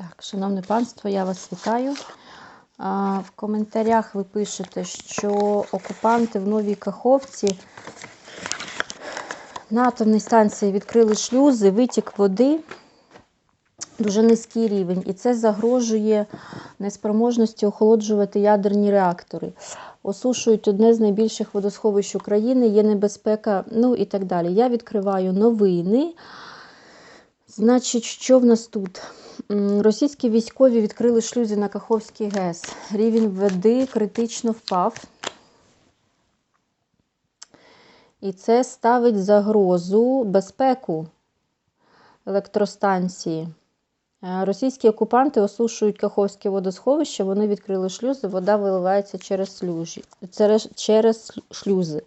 Так, шановне панство, я вас вітаю. В коментарях ви пишете, що окупанти в Новій Каховці на атомній станції відкрили шлюзи, витік води, дуже низький рівень, і це загрожує неспроможності охолоджувати ядерні реактори. Осушують одне з найбільших водосховищ України, є небезпека, ну і так далі. Я відкриваю новини. Значить, що в нас тут? Російські військові відкрили шлюзи на Каховський ГЕС. Рівень води критично впав. І це ставить загрозу безпеку електростанції. Е, Російські окупанти осушують Каховське водосховище, вони відкрили шлюзи, вода виливається через, через, через шлюзи.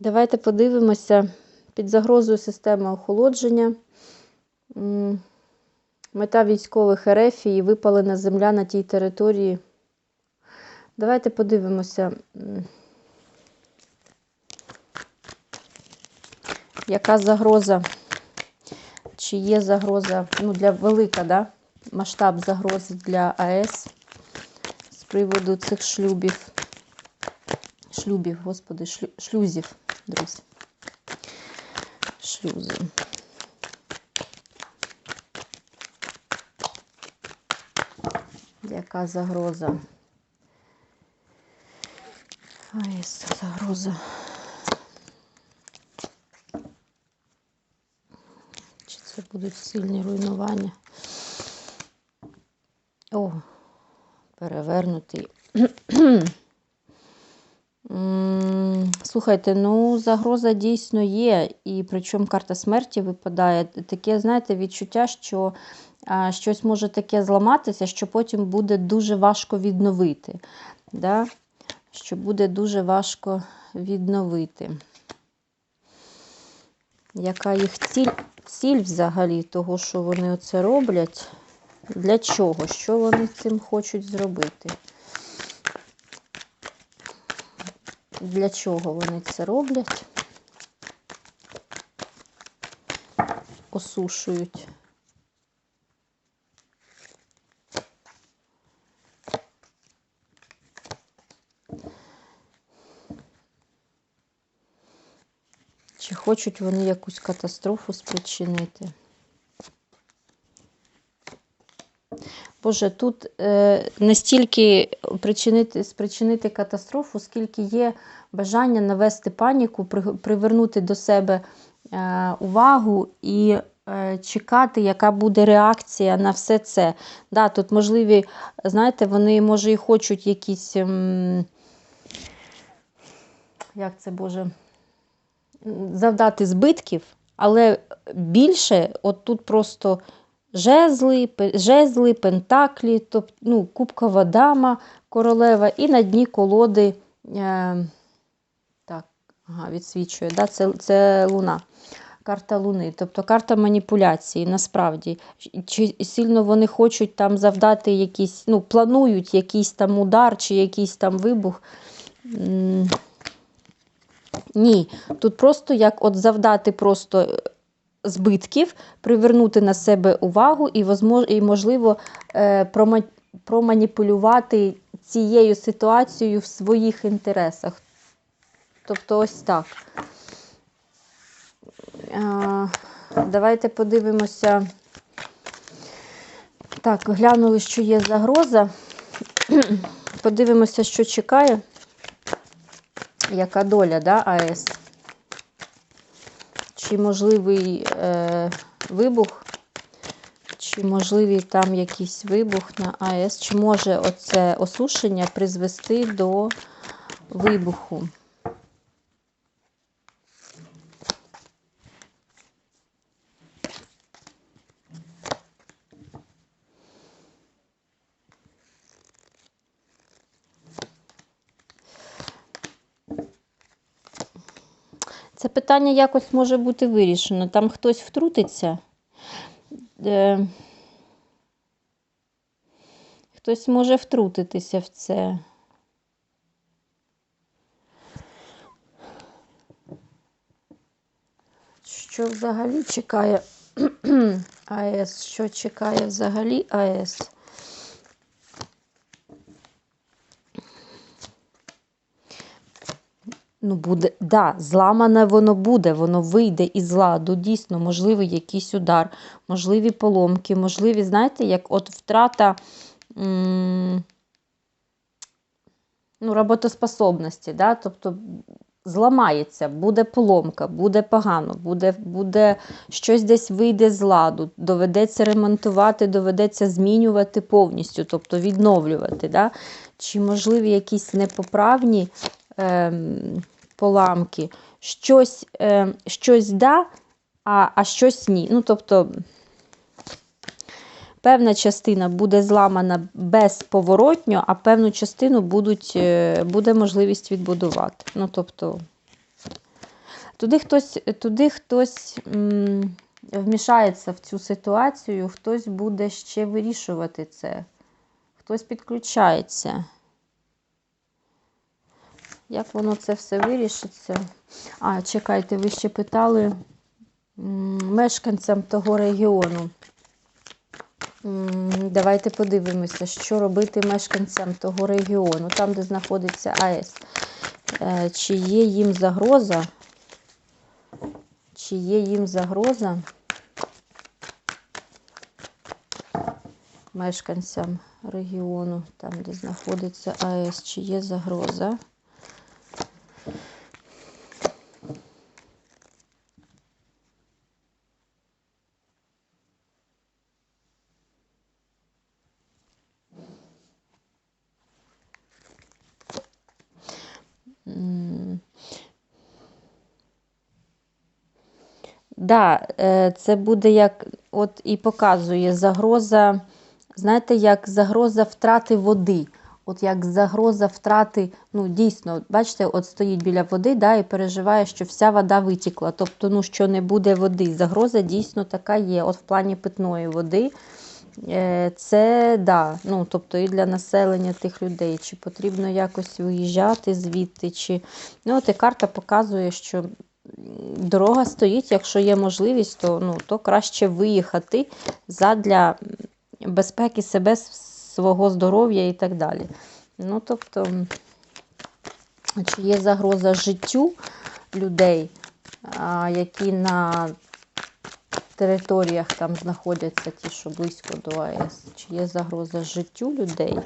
Давайте подивимося під загрозою системи охолодження. Мета військових Ерефії випалена земля на тій території. Давайте подивимося, яка загроза, чи є загроза, ну, для велика, да? масштаб загрози для АЕС з приводу цих шлюбів. Шлюбів, господи, шлю, шлюзів, друзі. Шлюзи. Яка загроза? АЕС загроза. Чи це будуть сильні руйнування? О, перевернутий. Слухайте, ну загроза дійсно є, і причому карта смерті випадає. Таке, знаєте, відчуття, що а, щось може таке зламатися, що потім буде дуже важко відновити. Да? Що буде дуже важко відновити. Яка їх ціль, ціль взагалі того, що вони оце роблять? Для чого? Що вони цим хочуть зробити? Для чого вони це роблять? Осушують. Чи хочуть вони якусь катастрофу спричинити? Боже, тут е, не причинити, спричинити катастрофу, скільки є бажання навести паніку, при, привернути до себе е, увагу і е, чекати, яка буде реакція на все це. Да, тут можливі, знаєте, вони, може, і хочуть якісь, м, як це, Боже, завдати збитків, але більше, от тут просто жезли, жезли, пентаклі, тобто, ну, кубкова дама, королева, і на дні колоди, е, так, ага, відсвічує, да, це, це луна. Карта Луни, тобто карта маніпуляції, насправді. Чи сильно вони хочуть там завдати якісь, ну, планують якийсь там удар чи якийсь там вибух. Ні, тут просто як от завдати просто збитків, привернути на себе увагу і, можливо, е, проманіпулювати цією ситуацією в своїх інтересах. Тобто ось так. Е, Давайте подивимося. Так, глянули, що є загроза. Подивимося, що чекає. Яка доля, да, АЕС? Чи можливий е, вибух, чи можливий там якийсь вибух на АЕС, чи може оце осушення призвести до вибуху? питання якось може бути вирішено. Там хтось втрутиться, е, хтось може втрутитися в це. Що взагалі чекає АЕС? Що чекає взагалі АЕС? Ну, буде, да, зламане воно буде, воно вийде із ладу. Дійсно, можливий якийсь удар, можливі поломки, можливі, знаєте, як от втрата ну, роботоспособності, да? тобто зламається, буде поломка, буде погано, буде, буде щось десь вийде з ладу, доведеться ремонтувати, доведеться змінювати повністю, тобто відновлювати. Да? Чи можливі якісь непоправні ем, поламки, щось, ем, щось да, а, а щось ні. Ну, тобто, певна частина буде зламана безповоротньо, а певну частину будуть, е, буде можливість відбудувати. Ну, тобто, туди хтось, туди хтось м, вмішається в цю ситуацію, хтось буде ще вирішувати це, хтось підключається. Як воно це все вирішиться? А, чекайте, ви ще питали мешканцям того регіону. Давайте подивимося, що робити мешканцям того регіону, там, де знаходиться АЕС. Е, Чи є їм загроза? Чи є їм загроза мешканцям регіону, там, де знаходиться АЕС, чи є загроза? М. Да, е, це буде як, от і показує загроза, знаєте, як загроза втрати води. От як загроза втрати, ну дійсно, бачите, от стоїть біля води, да, і переживає, що вся вода витікла. Тобто, ну, що не буде води. Загроза дійсно така є. От в плані питної води. Е, Це да, ну, тобто і для населення тих людей, чи потрібно якось виїжджати звідти, чи ну, от і карта показує, що дорога стоїть, якщо є можливість, то, ну, то краще виїхати задля безпеки себе, свого здоров'я і так далі. Ну, тобто, чи є загроза життю людей, які на територіях там знаходяться ті, що близько до АЕС? Чи є загроза життю людей?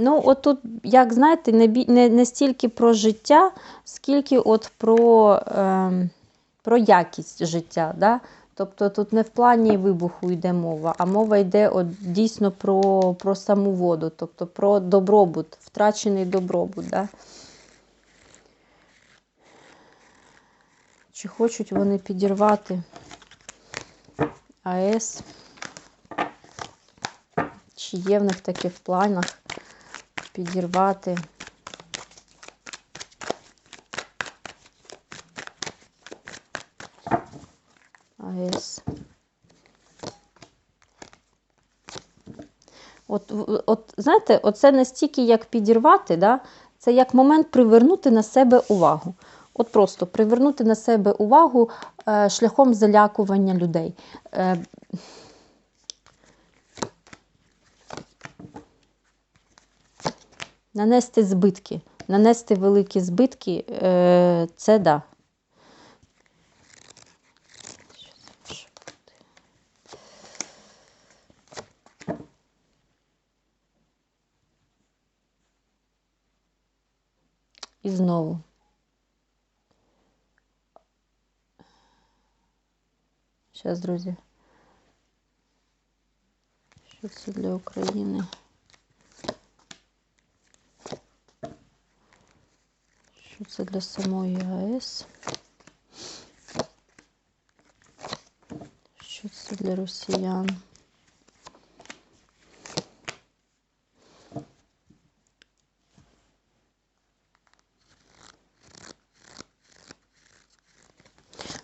Ну, от тут, як знаєте, не, не, не стільки про життя, скільки от про, ем, про якість життя. Да? Тобто тут не в плані вибуху йде мова, а мова йде от дійсно про, про саму воду, тобто про добробут, втрачений добробут. Да? Чи хочуть вони підірвати АЕС? Чи є в них таке в планах підірвати? АЕС. От, от знаєте, оце не стільки як підірвати, да? це як момент привернути на себе увагу. От просто привернути на себе увагу е, шляхом залякування людей. Е, нанести збитки. Нанести великі збитки е, це да. І знову. Зараз, друзі. Що це для України? Що це для самої АЕС? Що це для росіян?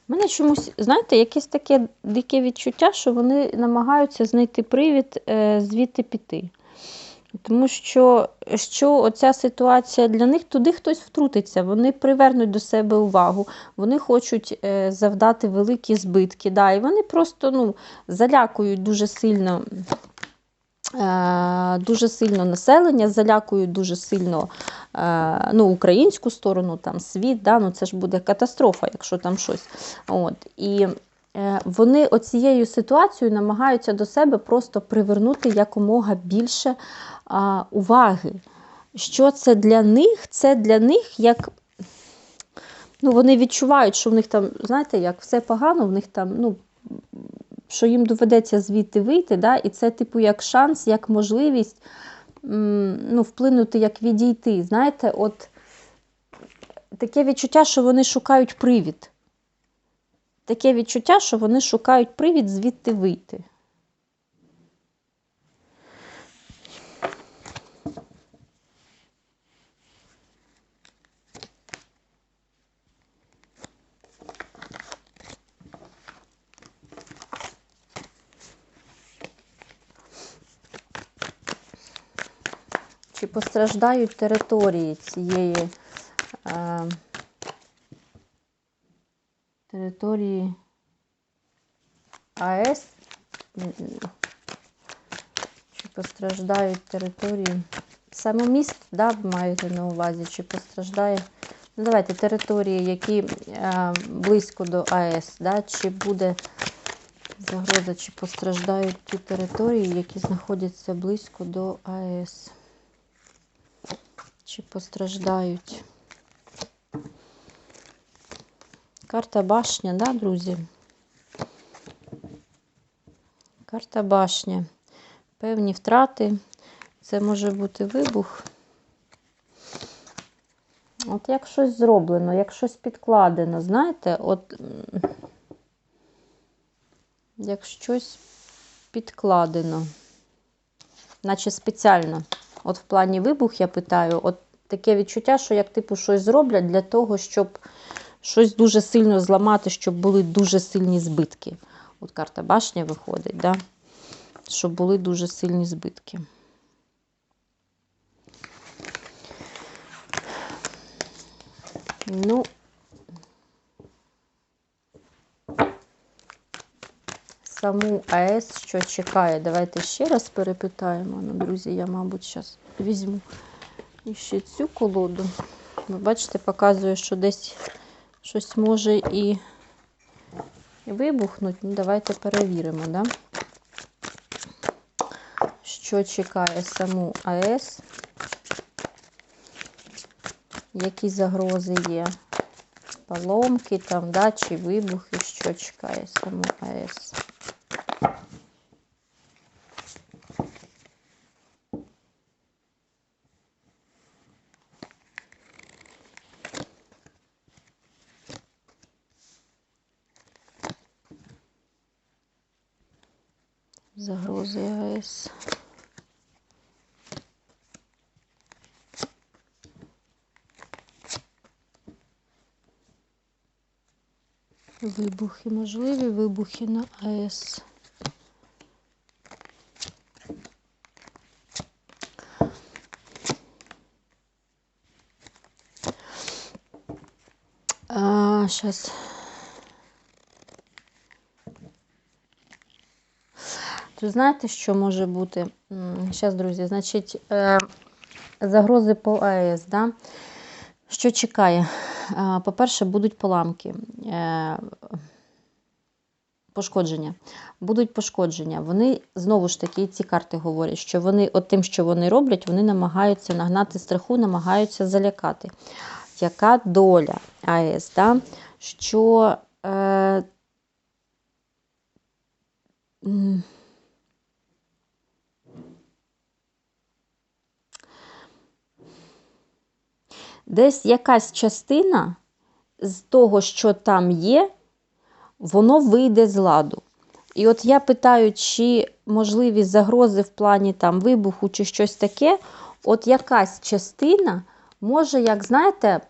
У мене чомусь, знаєте, якесь таке дике відчуття, що вони намагаються знайти привід е, звідти піти. Тому що, що оця ситуація для них, туди хтось втрутиться, вони привернуть до себе увагу, вони хочуть е, завдати великі збитки. Да, і вони просто ну, залякують дуже сильно. е, Дуже сильно населення, залякують дуже сильно е, ну, українську сторону, там світ, да, ну, це ж буде катастрофа, якщо там щось. От. І вони оцією ситуацією намагаються до себе просто привернути якомога більше а, уваги. Що це для них? Це для них як. Ну, вони відчувають, що в них там, знаєте, як все погано, в них там, ну, що їм доведеться звідти вийти, да? і це, типу, як шанс, як можливість ну, вплинути, як відійти. Знаєте, от таке відчуття, що вони шукають привід. Таке відчуття, що вони шукають привід звідти вийти. Постраждають території цієї е, території АЕС? Чи постраждають території? Саме міст, да, маєте на увазі, чи постраждає? Ну, давайте території, які е, близько до АЕС, да, чи буде загроза, чи постраждають ті території, які знаходяться близько до АЕС? Чи постраждають? Карта башня, да, друзі? Карта башня. Певні втрати. Це може бути вибух. От як щось зроблено, як щось підкладено, знаєте, от як щось підкладено, наче спеціально. От в плані вибух я питаю, от таке відчуття, що як типу щось зроблять для того, щоб щось дуже сильно зламати, щоб були дуже сильні збитки. От карта башня виходить, да? щоб були дуже сильні збитки. Ну, саму АЕС, що чекає. Давайте ще раз перепитаємо. Ну, друзі, я, мабуть, зараз візьму ще цю колоду. Ви бачите, показує, що десь щось може і вибухнути. Ну, давайте перевіримо, да? що чекає саму АЕС. Які загрози є? Поломки там, да, чи вибухи, що чекає саму АЕС. Загрози АЕС. Вибухи можливі, вибухи на АЕС. Сейчас. Тут знаєте, що може бути? Зараз, друзі, значить, е, загрози по АЕС, да? Що чекає? Е, По-перше, будуть поламки, е, пошкодження. Будуть пошкодження. Вони, знову ж таки, ці карти говорять, що вони, от тим, що вони роблять, вони намагаються нагнати страху, намагаються залякати. Яка доля АЕС? Да? Що е, десь якась частина з того, що там є, воно вийде з ладу. І от я питаю, чи можливі загрози в плані там вибуху чи щось таке, от якась частина може, як знаєте,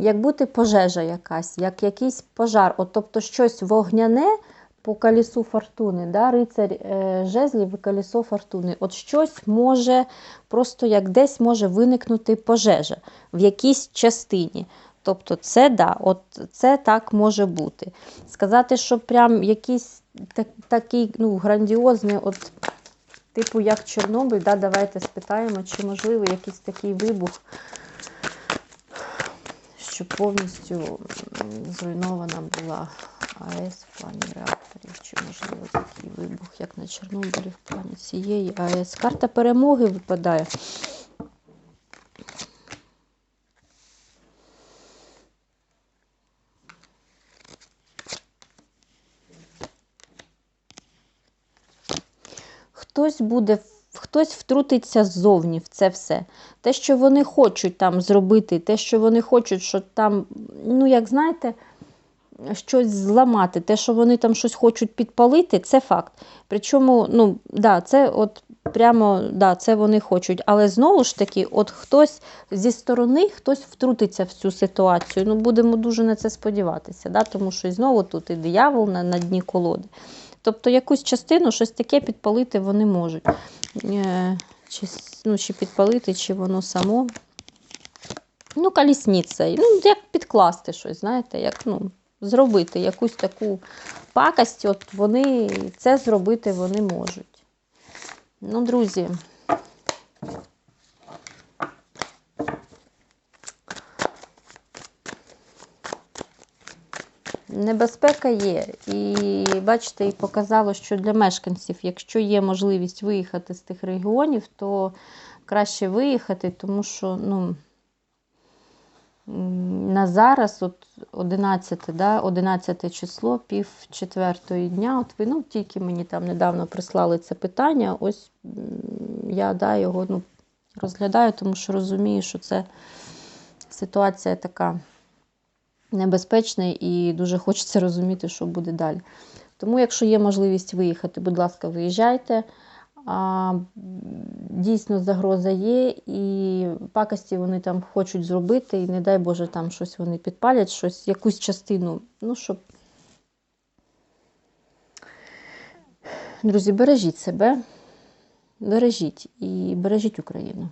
як бути пожежа якась, як якийсь пожар. От, тобто щось вогняне по колесу фортуни, да? рицарь е, жезлів і колесо фортуни. От щось може, просто як десь може виникнути пожежа в якійсь частині. Тобто, це да, от це так може бути. Сказати, що прям якийсь так, такий ну, грандіозний, от, типу як Чорнобиль, да, давайте спитаємо, чи можливо якийсь такий вибух, щоб повністю зруйнована була АЕС в плані реакторів, чи можливо такий вибух, як на Чорнобилі в плані цієї АЕС. Карта перемоги випадає. Хтось буде, хтось втрутиться ззовні в це все. Те, що вони хочуть там зробити, те, що вони хочуть, що там, ну як знаєте, щось зламати, те, що вони там щось хочуть підпалити, це факт. Причому, ну, да, це от прямо да, це вони хочуть. Але знову ж таки, от хтось зі сторони, хтось втрутиться в цю ситуацію. Ну, будемо дуже на це сподіватися, да, тому що знову тут і диявол на, на дні колоди. Тобто якусь частину, щось таке підпалити вони можуть. Е, Чи, ну, чи підпалити, чи воно само. Ну, колісниця. Ну, як підкласти щось, знаєте, як ну, зробити якусь таку пакость, от вони це зробити вони можуть. Ну, друзі. Небезпека є. І бачите, і показало, що для мешканців, якщо є можливість виїхати з тих регіонів, то краще виїхати, тому що ну, на зараз, от 11, да, 11 число, пів четвертої дня, от ви ну, тільки мені там недавно прислали це питання, ось я да, його ну, розглядаю, тому що розумію, що це ситуація така небезпечна і дуже хочеться розуміти, що буде далі. Тому, якщо є можливість виїхати, будь ласка, виїжджайте. А, дійсно, загроза є, і пакості вони там хочуть зробити, і не дай Боже, там щось вони підпалять, щось, якусь частину. Ну, щоб. Друзі, бережіть себе, бережіть і бережіть Україну.